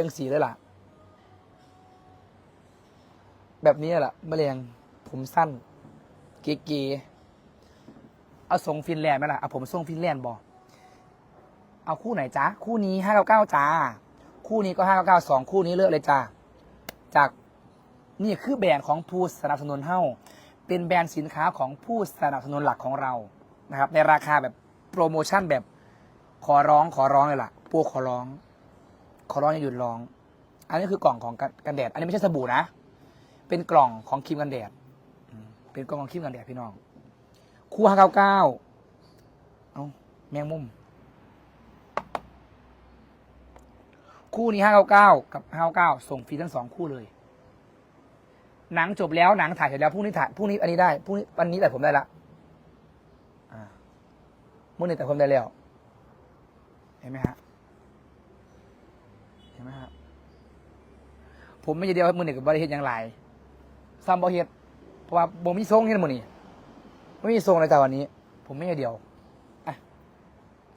จังสีเลยล่ะ แบบนี้แหละแมลงผมสั้น เก๋ๆเอาทรงฟินแลนด์ไหมล่ะเอาผมทรงฟินแลนด์บอเอาคู่ไหนจ๊ะคู่นี้ห้าเก้าเก้าจ้า คู่นี้ก็ห้าเก้าเก้าสองคู่นี้เลือกเลยจ้าจากนี่คือแบรนด์ของผู้สนับสนุนเฮ้าเป็นแบรนด์สินค้าของผู้สนับสนุนหลักของเรานะครับ ในราคาแบบโปรโมชั่นแบบขอร้องขอร้องเลยล่ะปูขอร้อง ขอร้องอย่าหยุดร้อง อันนี้คือกล่องของกันกันแดด อันนี้ไม่ใช่สบู่นะ เป็นกล่องของครีมกันแดด เป็นกล่องของครีมกันแดดพี่น้องคู่ห้าเก้าเก้าเอาแมงมุม คู่นี้ห้าเก้าเก้ากับห้าเก้าส่งฟรีทั้งสองคู่เลย หนังจบแล้วหนังถ่ายเสร็จแล้วพรุ่งนี้ถ่ายพรุ่งนี้อันนี้ได้พรุ่งนี้วันนี้แต่ผมได้ละเมื่อนี้แต่ผมได้แล้ว เห็นไหมฮะ เห็นไหมฮะผมไม่ใช่เดียวมือหนึ่งกับบริเฮ็ดอย่างไรซ้ำบริเฮ็ดเพราะว่าผมมีทรงเห็นมือนี่ไม่มีทรงเลยแต่วันนี้ ผมไม่ใช่เดียวอะ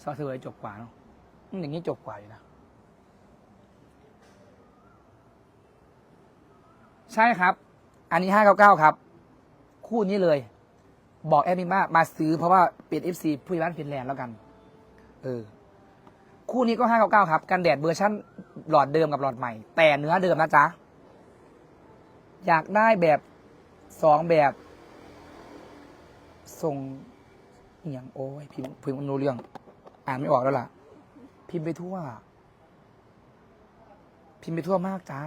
ซอสเสวยจบกว่าเนาะอืมอย่างนี้จบกว่าอยู่นะใช่ครับ อันนี้ห้าเก้าเก้าครับ คู่นี้เลย บอกแอดมินว่ามาซื้อเพราะว่าเป็นเอฟซีผู้ใหญ่บ้านฟินแลนด์แล้วกัน เออ คู่นี้ก็ห้าเก้าเก้าครับ กันแดดเวอร์ชั่นหลอดเดิมกับหลอดใหม่ แต่เนื้อเดิมนะจ๊ะ อยากได้แบบสองแบบส่งเอียงโอ้ยพิมพ์พิมพ์ไม่รู้เรื่อง อ่านไม่ออกแล้วล่ะ พิมพ์ไปทั่ว พิมพ์ไปทั่วมากจ้า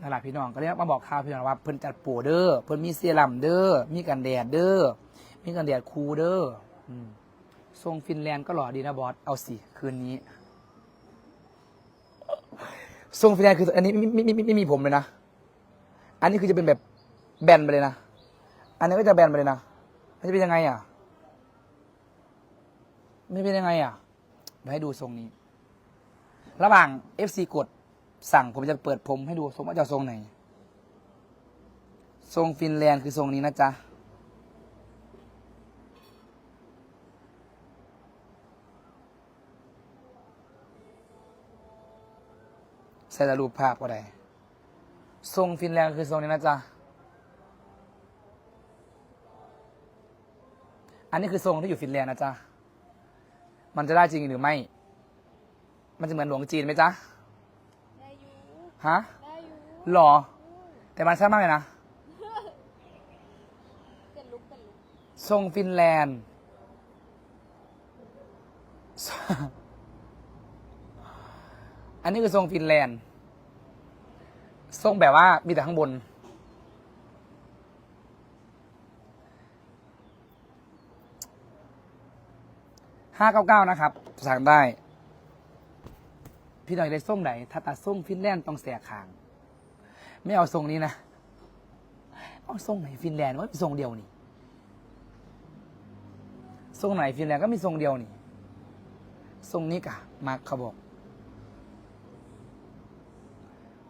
นั่นแหละพี่น้องก็เรียกมาบอกข่าวพี่น้องว่าเพิ่นจัดปรเด้อเพิ่นมีเซรั่มเด้อมีกันแดดเด้อมีกันแดดคูเด้ออืมทรงฟินแลนด์ก็หล่อดีนะบอสเอาสิคืนนี้ทรงฟินแลนด์คืออันนี้ไม่ไม่ไม่ไม่ไม่มีผมเลยนะ อันนี้คือจะเป็นแบบแบนไปเลยนะ อันนี้ก็จะแบนไปเลยนะมันจะเป็นยังไงอะ ไม่เป็นยังไงอะเดี๋ยวให้ดูทรงนี้ ระหว่าง FC กด สั่งผมจะเปิดผมให้ดูทรงว่าจะทรงไหน ทรงฟินแลนด์คือทรงนี้นะจ๊ะ ใส่รูปภาพก็ได้ ทรงฟินแลนด์คือทรงนี้นะจ๊ะ อันนี้คือทรงที่อยู่ฟินแลนด์นะจ๊ะ มันจะได้จริงหรือไม่ มันจะเหมือนหลวงจีนไหมจ๊ะ ฮะได้อยู่หรอ แต่มันแซ่บมากเลยนะ เป็นลุกเป็นลุกทรงฟินแลนด์ อันนี้คือทรงฟินแลนด์ ทรงแบบว่ามีแต่ข้างบน ห้าเก้าเก้านะครับ สั่งได้ พี่หน่อยได้ทรงไหนถ้าตัดทรงฟินแลนด์ต้องแสกขาง ไม่เอาทรงนี้นะ เอาทรงไหนฟินแลนด์ว่ามีทรงเดียวนี่ทรงไหนฟินแลนด์ก็มีทรงเดียวนี่ทรงนี้กะมาร์คเขาบอก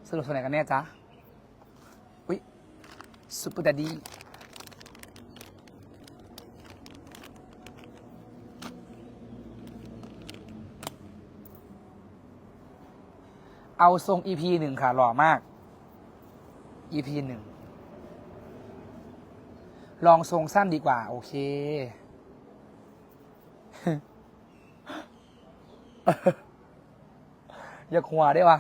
สรุปทรงไหนกันแน่จ๊ะ อุ้ยซุปเปอร์ดัดดี้ เอาทรง EP หนึ่งค่ะ หล่อมาก EP หนึ่ง ลองทรงสั้นดีกว่า โอเค อย่าขวได้วะ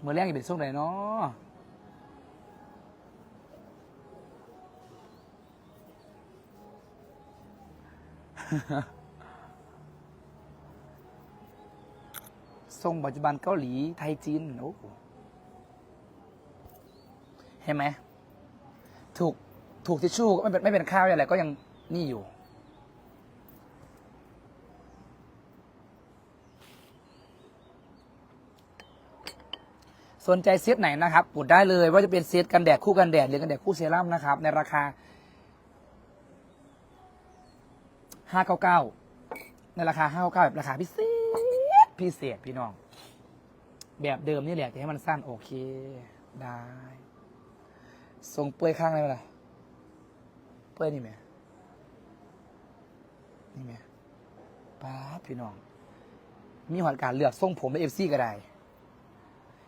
เมื่อแรกจะเป็นทรงไหนเนาะ ทรงปัจจุบันเกาหลีไทยจีนโอ้โหเห็นไหมถูกถูกทิชชู่ก็ไม่เป็นไม่เป็นข้าวอะไรก็ยังนี่อยู่ สนใจเซตไหนนะครับกดได้เลย ว่าจะเป็นเซตกันแดดคู่กันแดดหรือกันแดดคู่เซรั่มนะครับ ในราคา599ในราคา599แบบราคาพิเศษ พิเศษพี่น้อง แบบเดิมนี่แหละแต่ให้มันสั้นโอเค ได้ทรงเปื่อยข้างได้ไหมล่ะเปื่อยนี่ไหมนี่ไหมป้าพี่น้อง มีหอดการเลือกทรงผมในเอฟซีก็ได้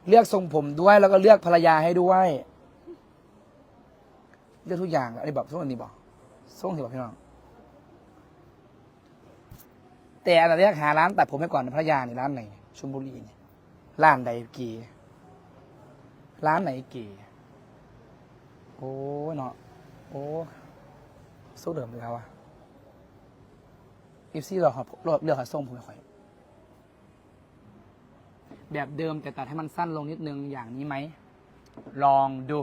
เลือกทรงผมด้วยแล้วก็เลือกภรรยาให้ด้วยเลือกทุกอย่างอันนี้บอกทรงอันนี้บอกทรงสิบอกพี่น้อง แต่อันดับแรกหาร้านตัดผมให้ก่อนภรรยานี่ร้านไหนชลบุรีเนี่ยร้านใดกี่ร้านไหนกี่โอ้เนาะโอ้สู้เดิมเลยครับวะอีซี่เราขอเลือกหาทรงผมไม่ค่อยแบบเดิมแต่ตัดให้มันสั้นลงนิดนึงอย่างนี้ไหม ลองดู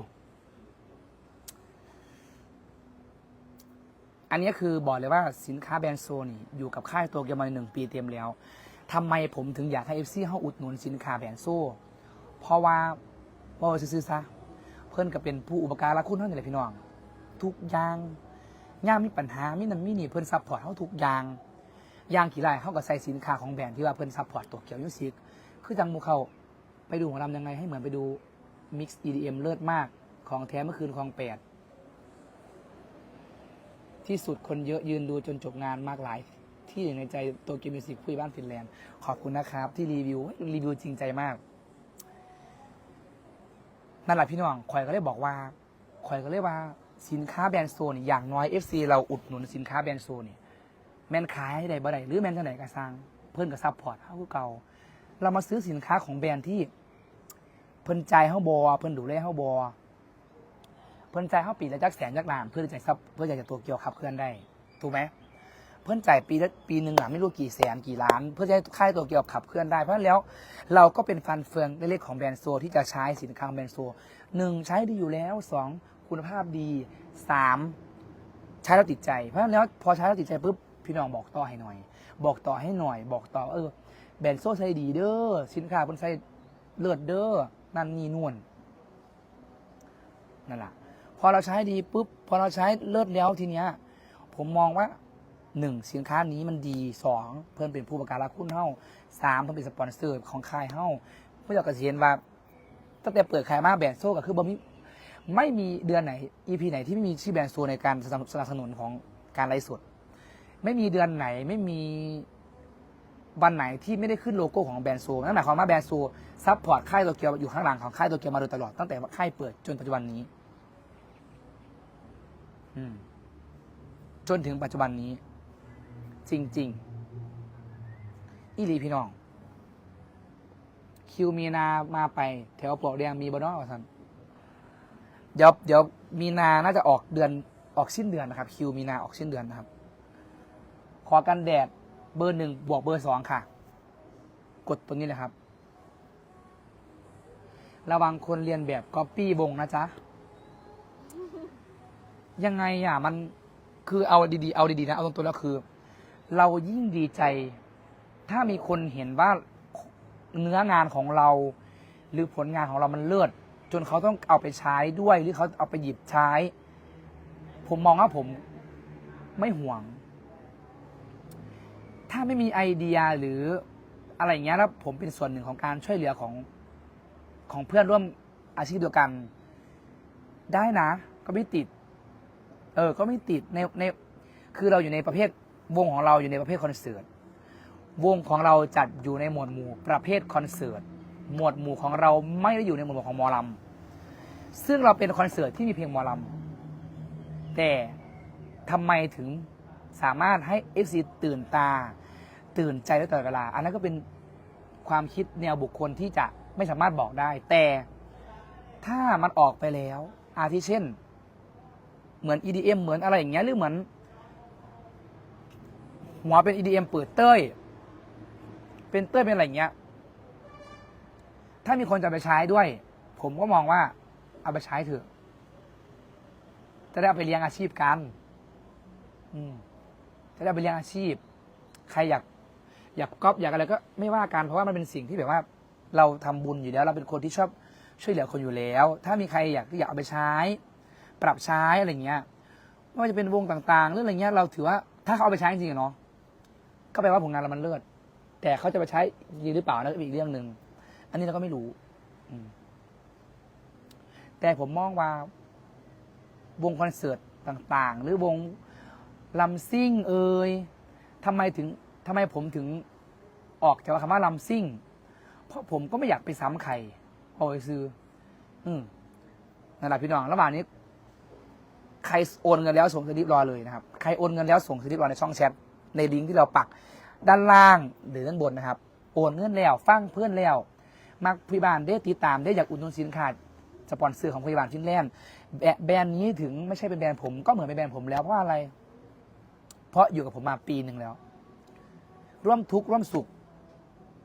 อันนี้คือบอกเลยว่าสินค้าแบรนด์โซนี่อยู่กับค่ายตัวเกียวมาหนึ่งปีเต็มแล้วทำไมผมถึงอยากให้เอฟซีเข้าอุดหนุนสินค้าแบรนด์โซเพราะว่าว่าไปซื้อซะเพื่อนก็เป็นผู้อุปการะคุณเท่านั้นแหละพี่น้อง ทุกอย่างย่ามมีปัญหามีนั่นมีนี่เพื่อนซัพพอร์ตเขาทุกอย่างอย่างกี่ไรเขาก็ใส่สินค้าของแบรนด์ที่ว่าเพื่อนซัพพอร์ตตัวเกียวยูซิกคือจังมูเขาไปดูหมอลำยังไงให้เหมือนไปดูมิกซ์ EDM เลิศมากของแท้เมื่อคืนของแปด ที่สุดคนเยอะยืนดูจนจบงานมากหลาย ที่อยู่ในใจโตเกียวมิวสิกคุยบ้านฟินแลนด์ ขอบคุณนะครับ ที่รีวิวรีวิวจริงใจมาก นั่นแหละพี่น้องข่อยก็เลยบอกว่าข่อยก็เลยว่าสินค้าแบรนด์โซนอย่างน้อย FC เราอุดหนุนสินค้าแบรนด์โซนี่แม่นขายให้ได้บ่ได้หรือแม่นเท่าไหร่ก็สร้างเพิ่อนก็ซัพพอร์ตเฮาเก่า เรามาซื้อสินค้าของแบรนด์ที่เพิ่นใจเฮาบ่เพิ่นดูแลเฮาบ่ เพิ่นจ่ายเฮาปีละจักแสนจักล้านเพื่อจะซับเพื่อจะตัวเกียวขับเคลื่อนได้ถูกไหมเพิ่นจ่ายปีละปีหนึ่งอะไม่รู้กี่แสนกี่ล้าน เพื่อจะให้ค่ายตัวเกี่ยวขับเคลื่อนได้เพราะแล้วเราก็เป็นฟันเฟืองเล็กๆของแบรนด์โซที่จะใช้สินค้าแบรนด์โซหนึ่งใช้ดีอยู่แล้วสองคุณภาพดีสามใช้แล้วติดใจ เพราะแล้วพอใช้แล้วติดใจปุ๊บพี่น้องบอกต่อให้หน่อย บอกต่อให้หน่อย บอกต่อเออ แบรนด์โซใช้ดีเด้อสินค้าเพิ่นใช้เลิศเด้อนั่นนี่นู่นนั่นแหละ อเราใช้ดีปุ๊บพอเราใช้เลิศแล้วทีเนี้ยผมมองว่าหนึ่งสินค้านี้มันดีสองเพื่อนเป็นผู้ประกันรักคุณเฮ้าสามเพื่อนเป็นสปอนเซอร์ของค่ายเฮ้าเพื่ออยากจะเห็นว่าตั้งแต่เปิดขายมาแบรนด์โซ่ก็คือบ่มีไม่มีเดือนไหน EP ไหนที่ไม่มีชื่อแบรนด์โซ่ในการสนับสนุนของการไลฟ์สดไม่มีเดือนไหนไม่มีวันไหนที่ไม่ได้ขึ้นโลโก้ของแบรนด์โซ่นั่นหมายความว่าแบรนด์โซ่ซัพพอร์ตค่ายโตเกียวอยู่ข้างหลังของค่ายโตเกียวมาโดยตลอดตั้งแต่ค่ายเปิดจนปัจจุบันนี้ จนถึงปัจจุบันนี้ จริง ๆ อีหลีพี่น้อง คิวมีนามาไป แถวปลวกแดงมีบอนอสันเดี๋ยวเดี๋ยวมีนาน่าจะออกเดือนออกสิ้นเดือนนะครับ คิวมีนาออกสิ้นเดือนนะครับ ขอกันแดดเบอร์หนึ่งบวกเบอร์สองค่ะ กดตรงนี้เลยครับ ระวังคนเรียนแบบก๊อปปี้วงนะจ๊ะ ยังไงอะมันคือเอาดีๆเอาดีๆนะเอาตรงๆแล้วคือ เรายิ่งดีใจ ถ้ามีคนเห็นว่าเนื้องานของเรา หรือผลงานของเรามันเลิศจนเขาต้องเอาไปใช้ด้วย หรือเขาเอาไปหยิบใช้ ผมมองว่าผมไม่ห่วง ถ้าไม่มีไอเดียหรืออะไรอย่างเงี้ยแล้วผมเป็นส่วนหนึ่งของการช่วยเหลือของของเพื่อนร่วมอาชีพเดียวกัน ได้นะ ก็ไม่ติด เออ ก็ไม่ติดในในคือเราอยู่ในประเภทวงของเราอยู่ในประเภทคอนเสิร์ตวงของเราจัดอยู่ในหมวดหมู่ประเภทคอนเสิร์ตหมวดหมู่ของเราไม่ได้อยู่ในหมวดหมู่ของหมอลำซึ่งเราเป็นคอนเสิร์ตที่มีเพลงหมอลำแต่ทำไมถึงสามารถให้ FC ตื่นตา ตื่นใจได้ตลอดเวลา อันนั้นก็เป็นความคิดแนวบุคคลที่จะไม่สามารถบอกได้ แต่ถ้ามันออกไปแล้ว อาทิเช่น เหมือน EDM เหมือนอะไรอย่างเงี้ยหรือเหมือน หัวเป็น EDM เปิดเต้ย เป็นเต้ยเป็นอะไรอย่างเงี้ย ถ้ามีคนจะไปใช้ด้วย ผมก็มองว่า เอาไปใช้เถอะ จะได้เอาไปเลี้ยงอาชีพกัน อืมจะได้เอาไปเลี้ยงอาชีพ ใครอยากอยากก๊อปอยากอะไรก็ไม่ว่ากันเพราะว่ามันเป็นสิ่งที่แบบว่า เราทำบุญอยู่แล้ว เราเป็นคนที่ชอบช่วยเหลือคนอยู่แล้ว ถ้ามีใครอยากอยากเอาไปใช้ ปรับใช้อะไรเงี้ยไม่ว่าจะเป็นวงต่างๆหรืออะไรเงี้ยเราถือว่าถ้าเขาเอาไปใช้จริงๆเนาะก็แปลว่าผลงานเรามันเลิศแต่เขาจะไปใช้จริงหรือเปล่านั่นก็เป็นอีกเรื่องหนึ่งอันนี้เราก็ไม่รู้แต่ผมมองว่าวงคอนเสิร์ตต่าง ๆ หรือวงลำซิ่ง เอ่ยทำไมถึงทำไมผมถึงออกจากคำว่าลำซิ่ง เพราะผมก็ไม่อยากไปซ้ำใครเอาไปซื้อ อืมนั่นแหละพี่น้องระหว่างนี้ ใครโอนเงินแล้วส่งสลิปรอเลยนะครับ ใครโอนเงินแล้วส่งสลิปรอในช่องแชทในลิงก์ที่เราปักด้านล่างหรือด้านบนนะครับ โอนเงินแล้วฟังเพื่อนแล้ว มักพยาบาลได้ติดตามได้อยากอุดหนุนสินค้าสปอนเซอร์ของพยาบาลฟินแลนด์แบแบรนด์นี้ถึงไม่ใช่เป็นแบรนด์ผมก็เหมือนเป็นแบรนด์ผมแล้วเพราะอะไร เพราะอยู่กับผมมาปีหนึ่งแล้ว ร่วมทุกข์ร่วมสุข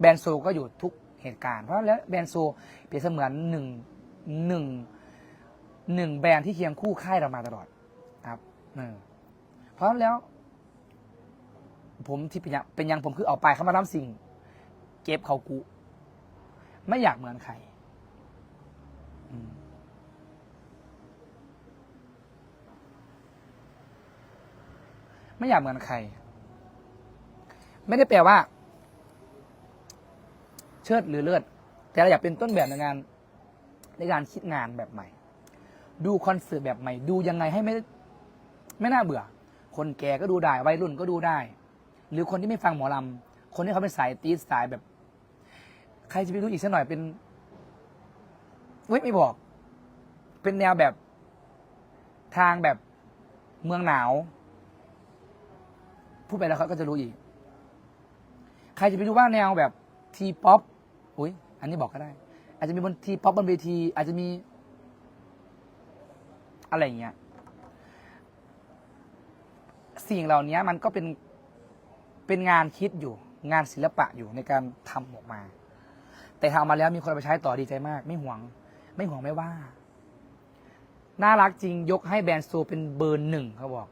แบรนด์โซก็อยู่ทุกเหตุการณ์ เพราะแล้วแบรนด์โซเปรียบเสมือนหนึ่งหนึ่ง หนึ่งแบรนด์ที่เคียงคู่ค่ายเรามาตลอดครับเออเพราะแล้ว ผมที่เป็นย่างเป็นย่างผมคือเอาไปเข้ามาทำสิ่ง เก็บเขากู ไม่อยากเหมือนใครไม่อยากเหมือนใคร ไม่ได้แปลว่า เชิดหรือเลิศแต่เราอยากเป็นต้นแบบในงาน ในการคิดงานแบบใหม่ ดูคอนเสิร์ตแบบใหม่ ดูยังไงให้ไม่ไม่น่าเบื่อ คนแก่ก็ดูได้วัยรุ่นก็ดูได้ หรือคนที่ไม่ฟังหมอลำคนที่เขาเป็นสายตีสสายแบบ ใครจะไปรู้อีกสักหน่อยเป็นเว้ยไม่บอก เป็นแนวแบบทางแบบเมืองหนาว พูดไปแล้วเขาก็จะรู้อีก ใครจะไปดูว่าแนวแบบทีป๊อปอุ้ยอันนี้บอกก็ได้ อาจจะมีบนทีป๊อปบนเวที อาจจะมี อะไรเงี้ย สิ่งเหล่านี้มันก็เป็นเป็นงานคิดอยู่ งานศิลปะอยู่ในการทำออกมา แต่ทำมาแล้วมีคนไปใช้ต่อดีใจมาก ไม่ห่วง ไม่ห่วงไม่ว่า น่ารักจริงยกให้แบรนด์โซเป็นเบอร์หนึ่งเขาบอก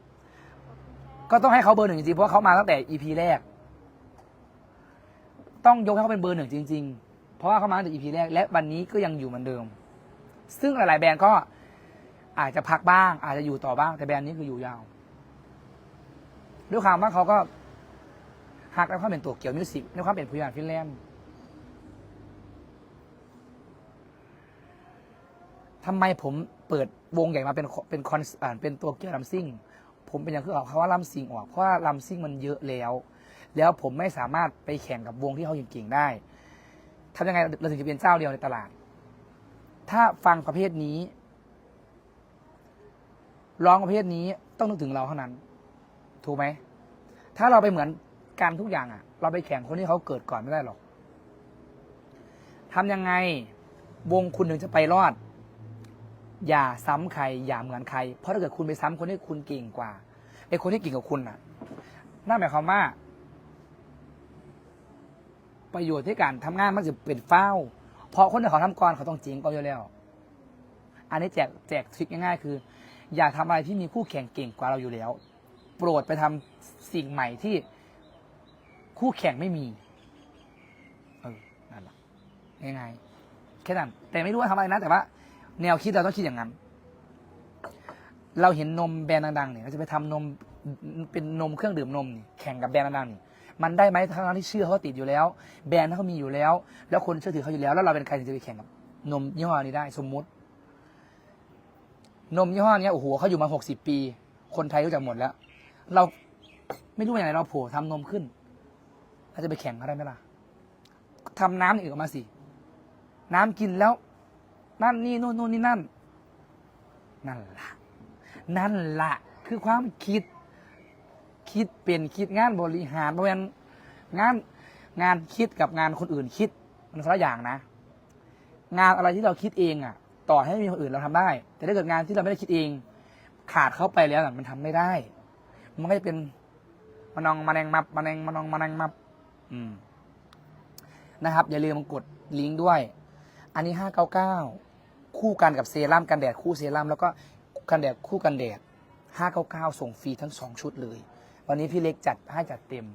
ก็ต้องให้เขาเบอร์หนึ่งจริงๆเพราะเขามาตั้งแต่ EP แรก ต้องยกให้เขาเป็นเบอร์หนึ่งจริง ๆ เพราะว่าเขามาตั้งแต่ EP แรก และวันนี้ก็ยังอยู่เหมือนเดิม ซึ่งหลาย ๆ แบรนด์ก็ อาจจะพักบ้าง อาจจะอยู่ต่อบ้าง แต่แบรนด์นี้คืออยู่ยาว ด้วยความว่าเขาก็หักในความเป็นตัวเกี่ยวมิวสิกในความเป็นผู้ใหญ่ฟินแลนด์ทำไมผมเปิดวงใหญ่มาเป็นเป็นคอนอ่าเป็นตัวเกี่ยวลำซิ่ง ผมเป็นอย่างคือเอาว่าลำซิ่งออกเพราะว่าลำซิ่งมันเยอะแล้ว แล้วผมไม่สามารถไปแข่งกับวงที่เขาเก่งๆได้ทำยังไงเราถึงจะเป็นเจ้าเดียวในตลาด ถ้าฟังประเภทนี้ ร้องประเภทนี้ต้องนึกถึงเราเท่านั้น ถูกไหม ถ้าเราไปเหมือนกันทุกอย่างอะ เราไปแข่งคนที่เขาเกิดก่อนไม่ได้หรอกทำยังไงวงคุณถึงจะไปรอด อย่าซ้ำใคร อย่าเหมือนใคร เพราะถ้าเกิดคุณไปซ้ำคนที่คุณเก่งกว่าไอ้คนที่เก่งกว่าคุณน่ะนั่นหมายความว่า ประโยชน์ที่การทำงานมันจะเป็นเฝ้า เพราะคนที่เขาทำก่อนเขาต้องจริงก็อยู่แล้ว อันนี้แจกแจกทริคง่ายๆคือ อย่าทำอะไรที่มีคู่แข่งเก่งกว่าเราอยู่แล้ว โปรดไปทำสิ่งใหม่ที่คู่แข่งไม่มี เออ นั่นแหละง่ายๆแค่นั้น แต่ไม่รู้ว่าทำอะไรนะ แต่ว่า แนวคิดเราต้องคิดอย่างนั้น เราเห็นนมแบรนด์ดังๆเนี่ยเราจะไปทำนมเป็นนมเครื่องดื่มนมนี่แข่งกับแบรนด์ดังๆนี่มันได้ไหมทั้งที่ชื่อเขาติดอยู่แล้ว แบรนด์เขามีอยู่แล้ว แล้วคนเชื่อถือเขาอยู่แล้ว แล้วเราเป็นใครถึงจะไปแข่งกับนมยี่ห้อนี้ได้ สมมุติ นมยี่ห้อนี้โอ้โหเขาอยู่มาหกสิบปี คนไทยรู้จักหมดแล้ว เราไม่รู้อย่างไรเราโผล่ทำนมขึ้นเราจะไปแข่งเขาได้ไหมล่ะทำน้ำอื่นออกมาสิ น้ำกินแล้ว นั่นนี่นู่นนู่นนี่นั่น นั่นละนั่นละคือความคิด คิดเป็นคิดงานบริหารเพราะฉะนั้นงานงานคิดกับงานคนอื่นคิด มันคนละอย่างนะ งานอะไรที่เราคิดเองอะ ต่อให้มีคนอื่นเราทำได้ แต่ถ้าเกิดงานที่เราไม่ได้คิดเอง ขาดเข้าไปแล้วมันทำไม่ได้ มันก็จะเป็นมานองมาแนงมับมาแนงมานองมาแนงมับ อืม นะครับ อย่าลืมกดลิงก์ด้วย อันนี้ห้าเก้าเก้าคู่กันกับเซรั่มกันแดดคู่เซรั่มแล้วก็กันแดดคู่กันแดดห้าเก้าเก้าส่งฟรีทั้งสองชุดเลย วันนี้พี่เล็กจัดให้จัดเต็ม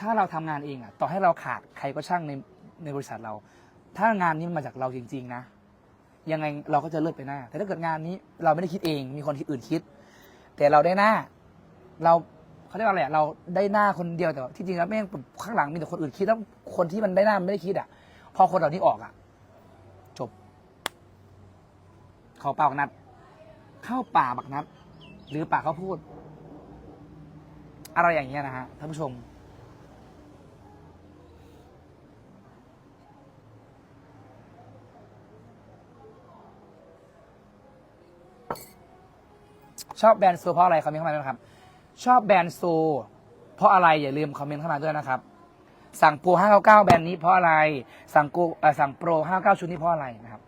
ถ้าเราทำงานเองอะ ต่อให้เราขาดใครก็ช่างในในบริษัทเรา ถ้างานนี้มันมาจากเราจริง ๆ นะ ยังไงเราก็จะเลิศไปหน้า แต่ถ้าเกิดงานนี้เราไม่ได้คิดเองมีคนที่อื่นคิด แต่เราได้หน้า เราเขาเรียกว่าอะไรอะเราได้หน้าคนเดียวแต่ว่าที่จริงแล้วแม่งข้างหลังมีแต่คนอื่นคิดแล้วคนที่มันได้หน้ามันไม่ได้คิดอะ พอคนเหล่านี้ออกอะ จบ เขาเปล่าบักนัด เข้าป่าบักนัด หรือป่าเขาพูด อะไรอย่างเงี้ยนะฮะท่านผู้ชม ชอบแบรนด์โซเพราะอะไรคอมเมนต์เข้ามาด้วยนะครับ ชอบแบรนด์โซ เพราะอะไรอย่าลืมคอมเมนต์เข้ามาด้วยนะครับ สั่งโปร599 แบรนด์นี้เพราะอะไร สั่งโกสั่งโปร599 ชุดนี้เพราะอะไรนะครับ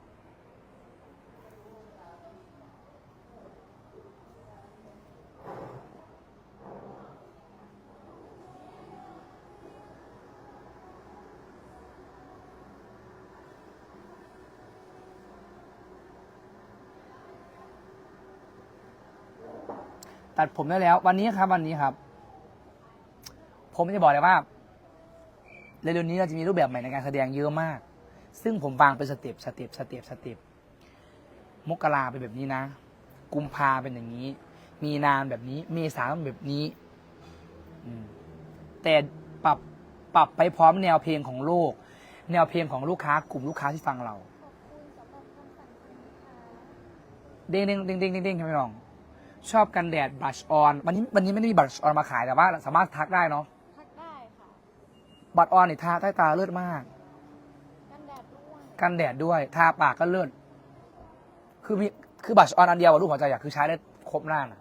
ตัดผมได้แล้ว วันนี้ครับ วันนี้ครับ ผมจะบอกเลยว่าเร็วๆนี้เราจะมีรูปแบบใหม่ในการแสดงเยอะมาก ซึ่งผมวางเป็นสเต็ปสเต็ปสเต็ปสเต็ปมกราเป็นแบบนี้นะ กุมภาเป็นอย่างนี้ มีนานแบบนี้ เมษาเป็นแบบนี้อืมแต่ปรับปรับไปพร้อมแนวเพลงของโลก แนวเพลงของลูกค้ากลุ่มลูกค้าที่ฟังเราขอบคุณสำหรับคำสั่งคุณนะคะเด้งเด้งเด้งเด้งเด้งเด้งครับพี่น้อง ชอบกันแดดบลัชออนวันนี้วันนี้ไม่ได้มีบลัชออนมาขายแต่ว่าสามารถทักได้เนาะทักได้ค่ะบัตรออนนี่ทาใต้ตาเลิศมาก กันแดดด้วยกันแดดด้วยทาปากก็เลิศคือมีคือบัตรออนอันเดียวอะลูกหัวใจอยากคือใช้ได้ครบหน้าน่ะ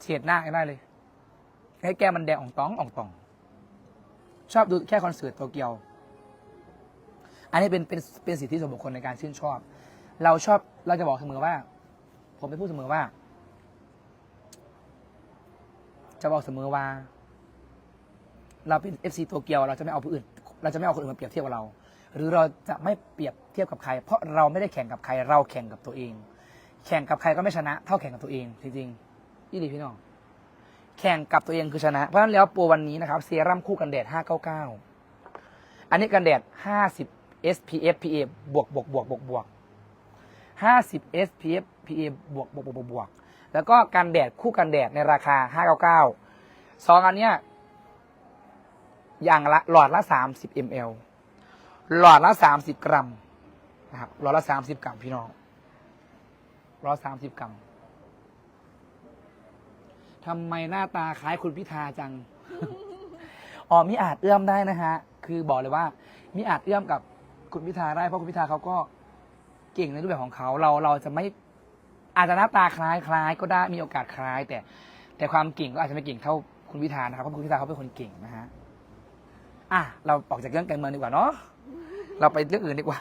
เฉียดหน้าให้ได้เลย ให้แก้มมันแดงอ่องตองอ่องตอง ชอบดูแค่คอนเสิร์ตโตเกียว อันนี้เป็นเป็นเป็นสิทธิส่วนบุคคลในการชื่นชอบ เราชอบเราจะบอกเสมอว่า ผมไปพูดเสมอว่า จะบอกเสมอว่า เราเป็น FC โตเกียวเราจะไม่เอาผู้อื่น เราจะไม่เอาคนอื่นมาเปรียบเทียบกับเรา หรือเราจะไม่เปรียบเทียบกับใคร เพราะเราไม่ได้แข่งกับใคร เราแข่งกับตัวเอง แข่งกับใครก็ไม่ชนะ เท่าแข่งกับตัวเอง จริงๆยี่ดีพี่น้องแข่งกับตัวเองคือชนะ เพราะฉะนั้นแล้วโปรวันนี้นะครับเซรั่มคู่กันแดด 599 อันนี้กันแดด 50 SPF PA บวกบวกบวกบวกบวก50 SPF PA บวกบวกบวกบวกบวก แล้วก็กันแดดคู่กันแดดในราคา 599 สองอันเนี้ยอย่างละหลอดละ 30 ml หลอดละ 30 กรัมนะครับหลอดละ 30 กรัมพี่น้องหลอดละ30กรัมทำไมหน้าตาคล้ายคุณพิธาจัง อ๋อมิอาจเอื้อมได้นะฮะ คือบอกเลยว่ามิอาจเอื้อมกับคุณพิธาได้เพราะคุณพิธาเขาก็เก่งในรูปแบบของเขาเราเราจะไม่ อาจจะหน้าตาคล้ายคล้ายก็ได้มีโอกาสคล้าย แต่แต่ความเก่งก็อาจจะไม่เก่งเท่าคุณพิธานะครับเพราะคุณพิธาเขาเป็นคนเก่งนะฮะอะเราออกจากเรื่องการเมืองดีกว่าเนาะเราไปเรื่องอื่นดีกว่า